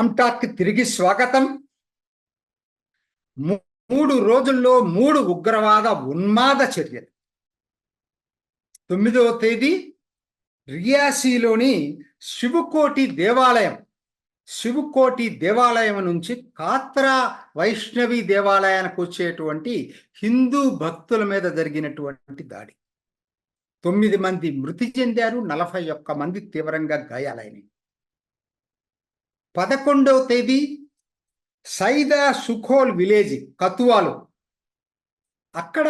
Ram talk తిరిగి స్వాగతం. మూడు రోజుల్లో మూడు ఉగ్రవాద ఉన్మాద చర్యలు. తొమ్మిదవ తేదీ రియాసీలోని శివకోటి దేవాలయం. శివకోటి దేవాలయం నుంచి కాత్రా వైష్ణవి దేవాలయానికి వచ్చేటువంటి హిందూ భక్తుల మీద జరిగినటువంటి దాడి. తొమ్మిది మంది మృతి చెందారు నలభై ఒక్క మంది తీవ్రంగా గాయాలైనవి. పదకొండవ తేదీ సైదా సుఖోల్ విలేజ్ కతువాలు. అక్కడ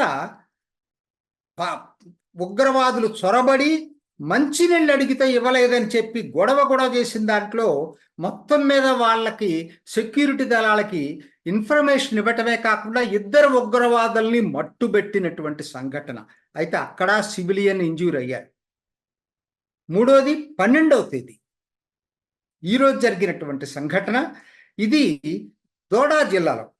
ఉగ్రవాదులు చొరబడి మంచినీళ్ళు అడిగితే ఇవ్వలేదని చెప్పి గొడవ గొడవ చేసిన దాంట్లో మొత్తం మీద వాళ్ళకి సెక్యూరిటీ దళాలకి ఇన్ఫర్మేషన్ ఇవ్వటమే కాకుండా ఇద్దరు ఉగ్రవాదుల్ని మట్టుబెట్టినటువంటి సంఘటన. అయితే అక్కడ సివిలియన్ ఇంజ్యూర్ అయ్యారు. మూడోది పన్నెండవ తేదీ. ఈరోజు జరిగినటువంటి సంఘటన. ఇది దోడా జిల్లాలో.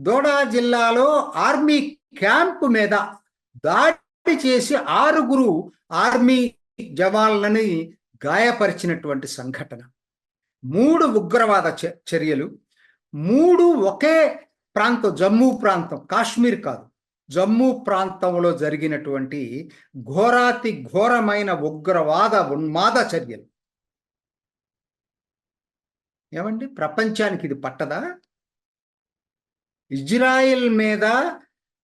దోడా జిల్లాలో ఆర్మీ క్యాంపు మీద దాడి చేసి ఆరుగురు ఆర్మీ జవాన్లని గాయపరిచినటువంటి సంఘటన. మూడు ఉగ్రవాద చ- చర్యలు. మూడు ఒకే ప్రాంతం జమ్మూ ప్రాంతం కాశ్మీర్ కాదు. జమ్మూ ప్రాంతంలో జరిగినటువంటి ఘోరాతి ఘోరమైన ఉగ్రవాద ఉన్మాద చర్యలు. ఏమండి? ప్రపంచానికి ఇది పట్టదా? ఇజ్రాయెల్ మీద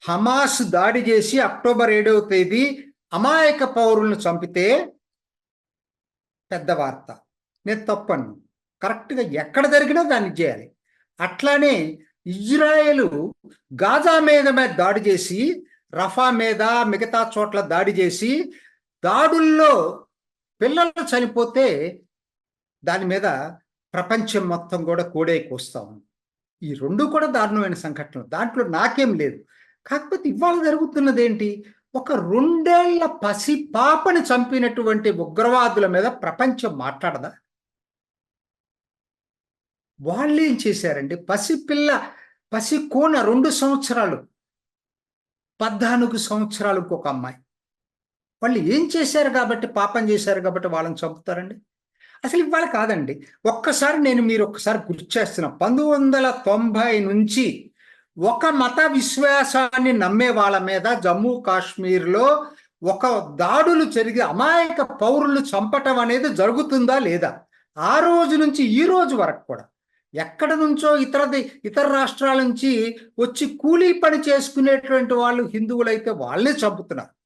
హమాస్ దాడి చేసి అక్టోబర్ ఏడవ తేదీ అమాయక పౌరులను చంపితే పెద్ద వార్త. నేను తప్పను కరెక్ట్గా ఎక్కడ జరిగినా దాన్ని చేయాలి. అట్లానే ఇజ్రాయెల్ గాజా మీద మీద దాడి చేసి రఫా మీద మిగతా చోట్ల దాడి చేసి దాడుల్లో పిల్లలు చనిపోతే దాని మీద ప్రపంచం మొత్తం కూడా కోడే ఉంది. ఈ రెండు కూడా దారుణమైన సంఘటనలు. దాంట్లో నాకేం లేదు. కాకపోతే ఇవాళ జరుగుతున్నది ఏంటి ఒక రెండేళ్ళ పసి పాపని చంపినటువంటి ఉగ్రవాదుల మీద ప్రపంచం మాట్లాడదా? వాళ్ళు ఏం చేశారండి? పసి పిల్ల పసి కోన రెండు సంవత్సరాలు పద్నాలుగు సంవత్సరాలు ఇంకొక అమ్మాయి. వాళ్ళు ఏం చేశారు కాబట్టి పాపం చేశారు కాబట్టి వాళ్ళని చంపుతారండి? అసలు ఇవాళ కాదండి. ఒక్కసారి నేను మీరు ఒక్కసారి గుర్తు చేస్తున్నా. పంతొమ్మిది వందల తొంభై నుంచి ఒక మత విశ్వాసాన్ని నమ్మే వాళ్ళ మీద జమ్మూ కాశ్మీర్లో ఒక దాడులు జరిగి అమాయక పౌరులు చంపటం అనేది జరుగుతుందా లేదా? ఆ రోజు నుంచి ఈ రోజు వరకు కూడా. ఎక్కడ నుంచో ఇతర ఇతర రాష్ట్రాల నుంచి వచ్చి కూలీ పని చేసుకునేటువంటి వాళ్ళు హిందువులైతే వాళ్ళే చంపుతున్నారు.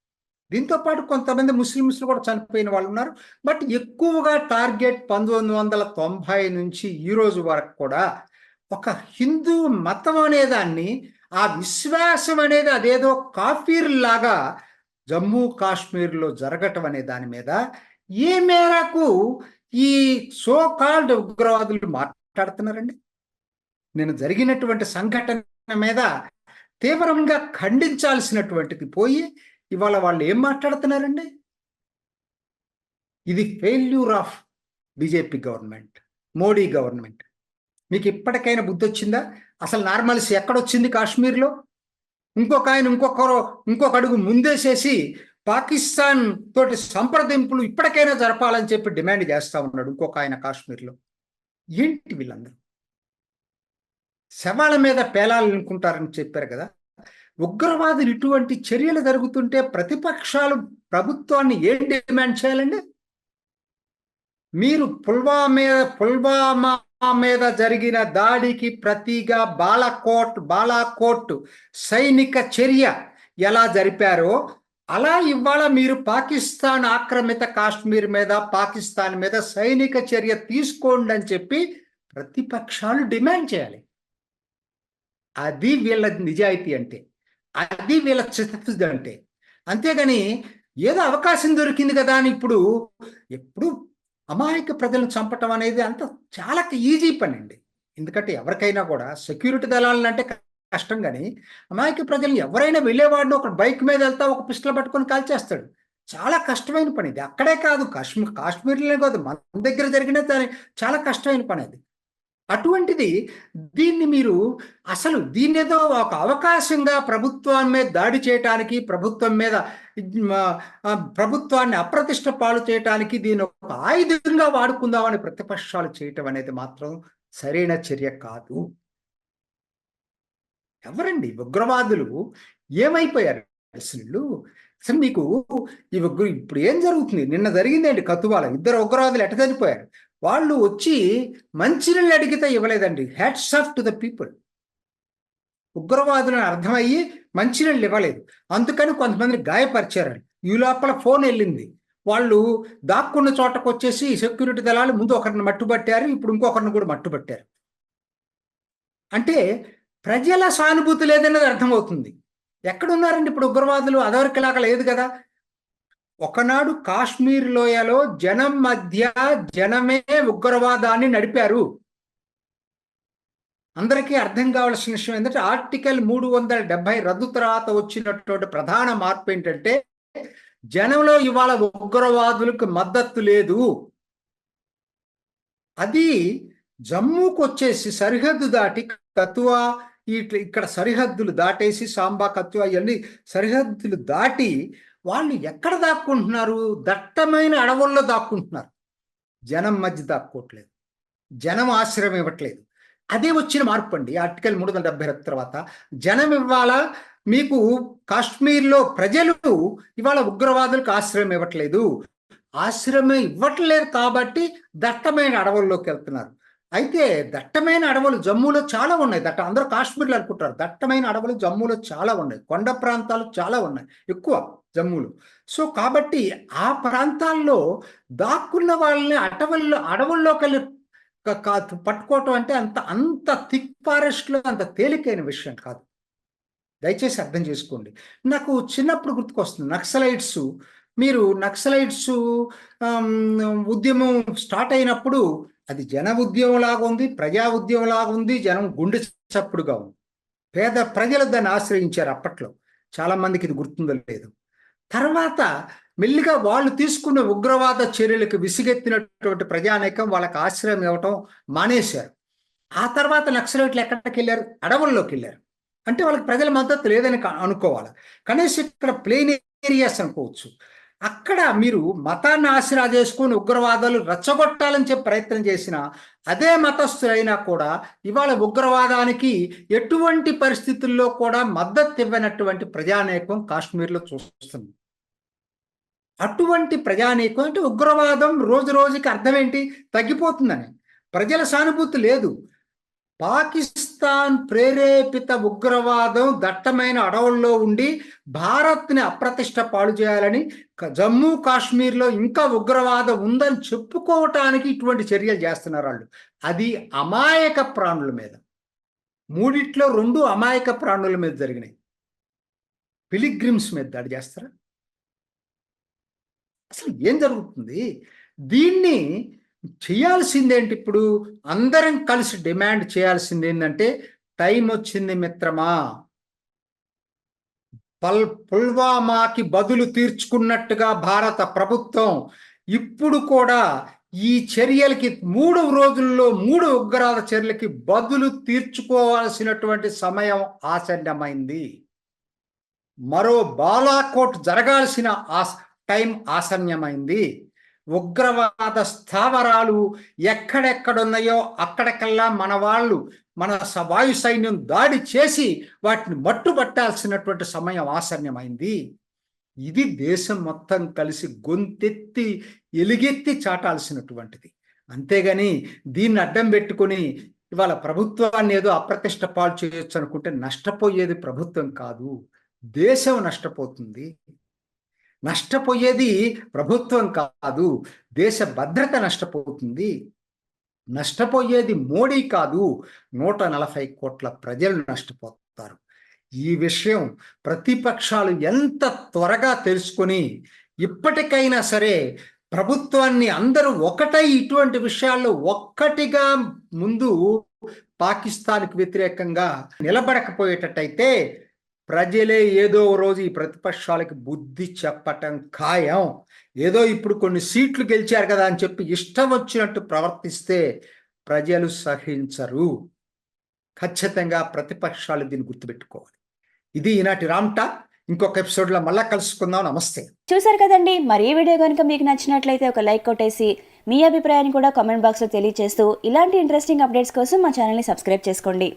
దీంతో పాటు కొంతమంది ముస్లిమ్స్లు కూడా చనిపోయిన వాళ్ళు ఉన్నారు. బట్ ఎక్కువగా టార్గెట్ పంతొమ్మిది వందల తొంభై నుంచి ఈ రోజు వరకు కూడా ఒక హిందూ మతం అనేదాన్ని ఆ విశ్వాసం అనేది అదేదో కాఫీర్ లాగా జమ్మూ కాశ్మీర్లో జరగటం అనే దాని మీద ఏ మేరకు ఈ సో కాల్డ్ ఉగ్రవాదులు మాట్లాడుతున్నారండి? నేను జరిగినటువంటి సంఘటన మీద తీవ్రంగా ఖండించాల్సినటువంటిది పోయి ఇవాళ వాళ్ళు ఏం మాట్లాడుతున్నారండి? ఇది failure of BJP government Modi government మీకు ఇప్పటికైనా బుద్ధి వచ్చిందా అసలు నార్మల్స్ ఎక్కడొచ్చింది కాశ్మీర్లో? ఇంకొక ఆయన ఇంకొకరు ఇంకొక అడుగు ముందేసేసి పాకిస్తాన్ తోటి సంప్రదింపులు ఇప్పటికైనా జరపాలని చెప్పి డిమాండ్ చేస్తా ఉన్నాడు ఇంకొక ఆయన కాశ్మీర్లో. ఏంటి వీళ్ళందరూ? శవాల మీద పేలాలనుకుంటారని చెప్పారు కదా? ఉగ్రవాదులు ఇటువంటి చర్యలు జరుగుతుంటే ప్రతిపక్షాలు ప్రభుత్వాన్ని ఏం డిమాండ్ చేయాలండి? మీరు పుల్వామా మీద పుల్వామా మీద జరిగిన దాడికి ప్రతిగా బాలాకోట్ బాలాకోట్ సైనిక చర్య ఎలా జరిపారో అలా ఇవాళ మీరు పాకిస్తాన్ ఆక్రమిత కాశ్మీర్ మీద పాకిస్తాన్ మీద సైనిక చర్య తీసుకోండి అని చెప్పి ప్రతిపక్షాలు డిమాండ్ చేయాలి. అది వీళ్ళ నిజాయితీ అంటే. అది వీళ్ళ చిత్తశుద్ధి అంటే అంతేగాని ఏదో అవకాశం దొరికింది కదా అని ఇప్పుడు ఎప్పుడు అమాయక ప్రజలను చంపటం అనేది అంత చాలా ఈజీ పని అండి ఎందుకంటే ఎవరికైనా కూడా సెక్యూరిటీ దళాలను అంటే కష్టం కానీ అమాయక ప్రజలను ఎవరైనా వెళ్ళేవాడిని ఒక బైక్ మీద వెళ్తా ఒక పిస్టల్ పట్టుకొని కాల్చేస్తాడు. చాలా కష్టమైన పని ఇది. అక్కడే కాదు కాశ్మీర్ కాశ్మీర్లోనే కాదు మన దగ్గర జరిగిన దాని చాలా కష్టమైన పని అది. అటువంటిది దీన్ని మీరు అసలు దీన్ని ఏదో ఒక అవకాశంగా ప్రభుత్వం మీద దాడి చేయటానికి ప్రభుత్వం మీద ప్రభుత్వాన్ని అప్రతిష్ట పాలు చేయటానికి దీన్ని ఒక ఆయుధంగా వాడుకుందామని ప్రతిపక్షాలు చేయటం అనేది మాత్రం సరైన చర్య కాదు. ఎవరండి ఉగ్రవాదులు? ఏమైపోయారు అసలు? అసలు మీకు ఈ ఇప్పుడు ఏం జరుగుతుంది? నిన్న జరిగిందండి కతువాల? ఇద్దరు ఉగ్రవాదులు ఎట చనిపోయారు? వాళ్ళు వచ్చి మంచినీళ్ళు అడిగితే ఇవ్వలేదండి. Hats off to the people ఉగ్రవాదులను అర్థమయ్యి మంచినీళ్ళు ఇవ్వలేదు. అందుకని కొంతమంది గాయపరిచారు ఈ లోపల ఫోన్ వెళ్ళింది. వాళ్ళు దాక్కున్న చోటకు వచ్చేసి సెక్యూరిటీ దళాలు ముందు ఒకరిని మట్టుబట్టారు ఇప్పుడు ఇంకొకరిని కూడా మట్టుబట్టారు. అంటే ప్రజల సానుభూతి లేదన్నది అర్థమవుతుంది. ఎక్కడున్నారండి ఇప్పుడు ఉగ్రవాదులు? అదవరికిలాగా లేదు కదా. ఒకనాడు కాశ్మీర్ లోయలో జనం మధ్య జనమే ఉగ్రవాదాన్ని నడిపారు. అందరికీ అర్థం కావాల్సిన విషయం ఏంటంటే ఆర్టికల్ మూడు వందల డెబ్బై రద్దు తర్వాత వచ్చినటువంటి ప్రధాన మార్పు ఏంటంటే జనంలో ఇవాళ ఉగ్రవాదులకు మద్దతు లేదు. అది జమ్మూకు వచ్చేసి సరిహద్దు దాటి కతువా ఇట్లా ఇక్కడ సరిహద్దులు దాటేసి సాంబా కత్వా ఇవన్నీ సరిహద్దులు దాటి వాళ్ళు ఎక్కడ దాక్కుంటున్నారు? దట్టమైన అడవుల్లో దాక్కుంటున్నారు. జనం మధ్య దాక్కోవట్లేదు జనం ఆశ్రయం ఇవ్వట్లేదు. అదే వచ్చిన మార్పు అండి. ఆర్టికల్ మూడు వందల డెబ్బై తర్వాత జనం ఇవాళ మీకు కాశ్మీర్లో ప్రజలు ఇవాళ ఉగ్రవాదులకు ఆశ్రయం ఇవ్వట్లేదు. ఆశ్రయం ఇవ్వట్లేదు కాబట్టి దట్టమైన అడవుల్లోకి వెళ్తున్నారు. అయితే దట్టమైన అడవులు జమ్మూలో చాలా ఉన్నాయి. దట్ట అందరూ కాశ్మీర్లో అనుకుంటారు. దట్టమైన అడవులు జమ్మూలో చాలా ఉన్నాయి. కొండ ప్రాంతాలు చాలా ఉన్నాయి. ఎక్కువ జమ్మూలో. సో కాబట్టి ఆ ప్రాంతాల్లో దాక్కున్న వాళ్ళని అటవుల్లో అడవుల్లోకి వెళ్ళి పట్టుకోవటం అంటే అంత అంత థిక్ ఫారెస్ట్లో అంత తేలికైన విషయం కాదు. దయచేసి అర్థం చేసుకోండి. నాకు చిన్నప్పుడు గుర్తుకొస్తుంది. నక్సలైట్స్. మీరు నక్సలైట్స్ ఉద్యమం స్టార్ట్ అయినప్పుడు అది జన ఉద్యమంలాగా ఉంది ప్రజా ఉద్యమం లాగా ఉంది జనం గుండె చప్పుడుగా ఉంది. పేద ప్రజలు దాన్ని ఆశ్రయించారు అప్పట్లో. చాలా మందికి ఇది గుర్తుందో లేదు. తర్వాత మెల్లిగా వాళ్ళు తీసుకున్న ఉగ్రవాద చర్యలకు విసిగెత్తినటువంటి ప్రజానేకం వాళ్ళకి ఆశ్రయం ఇవ్వటం మానేశారు. ఆ తర్వాత నక్సలైట్లు ఎక్కడికి వెళ్ళారు? అడవుల్లోకి వెళ్ళారు. అంటే వాళ్ళకి ప్రజల మద్దతు లేదని అనుకోవాలి. కనీసం ఇక్కడ ప్లేన్ ఏరియాస్ అనుకోవచ్చు. అక్కడ మీరు మతాన్ని ఆసరా చేసుకొని ఉగ్రవాదాలు రెచ్చగొట్టాలని చెప్పి ప్రయత్నం చేసిన అదే మతస్థులైనా కూడా ఇవాళ ఉగ్రవాదానికి ఎటువంటి పరిస్థితుల్లో కూడా మద్దతు ఇవ్వనటువంటి ప్రజానేకం కాశ్మీర్లో చూస్తుంది. అటువంటి ప్రజానేకం అంటే ఉగ్రవాదం రోజు రోజుకి అర్థం ఏంటి? తగ్గిపోతుందని. ప్రజల సానుభూతి లేదు. పాకిస్తాన్ ప్రేరేపిత ఉగ్రవాదం దట్టమైన అడవుల్లో ఉండి భారత్ని అప్రతిష్ట పాడు చేయాలని జమ్మూ కాశ్మీర్లో ఇంకా ఉగ్రవాదం ఉందని చెప్పుకోవటానికి ఇటువంటి చర్యలు చేస్తున్నారు వాళ్ళు. అది అమాయక ప్రాణుల మీద. మూడిట్లో రెండు అమాయక ప్రాణుల మీద జరిగినాయి. పిలిగ్రిమ్స్ మీద దాడి చేస్తారా? అసలు ఏం జరుగుతుంది? దీన్ని చేయాల్సిందేంటి ఇప్పుడు? అందరం కలిసి డిమాండ్ చేయాల్సింది ఏంటంటే టైం వచ్చింది మిత్రమా. పల్ పుల్వామాకి బదులు తీర్చుకున్నట్టుగా భారత ప్రభుత్వం ఇప్పుడు కూడా ఈ చర్యలకి మూడు రోజుల్లో మూడు ఉగ్రవాద చర్యలకి బదులు తీర్చుకోవాల్సినటువంటి సమయం ఆసన్నమైంది. మరో బాలాకోట్ జరగాల్సిన ఆస్ టైం ఆసన్యమైంది ఉగ్రవాద స్థావరాలు ఎక్కడెక్కడున్నాయో అక్కడికల్లా మన వాళ్ళు మన వాయు సైన్యం దాడి చేసి వాటిని మట్టుబట్టాల్సినటువంటి సమయం ఆసన్యమైంది ఇది దేశం మొత్తం కలిసి గొంతెత్తి ఎలుగెత్తి చాటాల్సినటువంటిది. అంతేగాని దీన్ని అడ్డం పెట్టుకొని ఇవాళ ప్రభుత్వాన్ని ఏదో అప్రతిష్ట పాలు చేయొచ్చు అనుకుంటే నష్టపోయేది ప్రభుత్వం కాదు. దేశం నష్టపోతుంది. నష్టపోయేది ప్రభుత్వం కాదు దేశ భద్రత నష్టపోతుంది. నష్టపోయేది మోడీ కాదు నూట నలభై కోట్ల ప్రజలు నష్టపోతారు. ఈ విషయం ప్రతిపక్షాలు ఎంత త్వరగా తెలుసుకొని ఇప్పటికైనా సరే ప్రభుత్వాన్ని అందరూ ఒకటై ఇటువంటి విషయాల్లో ఒక్కటిగా ముందు పాకిస్తాన్కి వ్యతిరేకంగా నిలబడకపోయేటట్టయితే ప్రజలే ఏదో రోజు ఈ ప్రతిపక్షాలకి బుద్ధి చెప్పటం ఖాయం. ఏదో ఇప్పుడు కొన్ని సీట్లు గెలిచారు కదా అని చెప్పి ఇష్టం వచ్చినట్టు ప్రవర్తిస్తే ప్రజలు సహించరు. ఖచ్చితంగా ప్రతిపక్షాలు దీన్ని గుర్తుపెట్టుకోవాలి. ఇది ఈనాటి రామ్ టాక్. ఇంకొక ఎపిసోడ్లో మళ్ళా కలుసుకుందాం. నమస్తే. చూసారు కదండి మరి ఈ వీడియో కనుక మీకు నచ్చినట్లయితే ఒక లైక్ కొట్టేసి మీ అభిప్రాయాన్ని కూడా కామెంట్ బాక్స్లో తెలియజేస్తూ ఇలాంటి ఇంట్రెస్టింగ్ అప్డేట్స్ కోసం మా ఛానల్ని సబ్స్క్రైబ్ చేసుకోండి.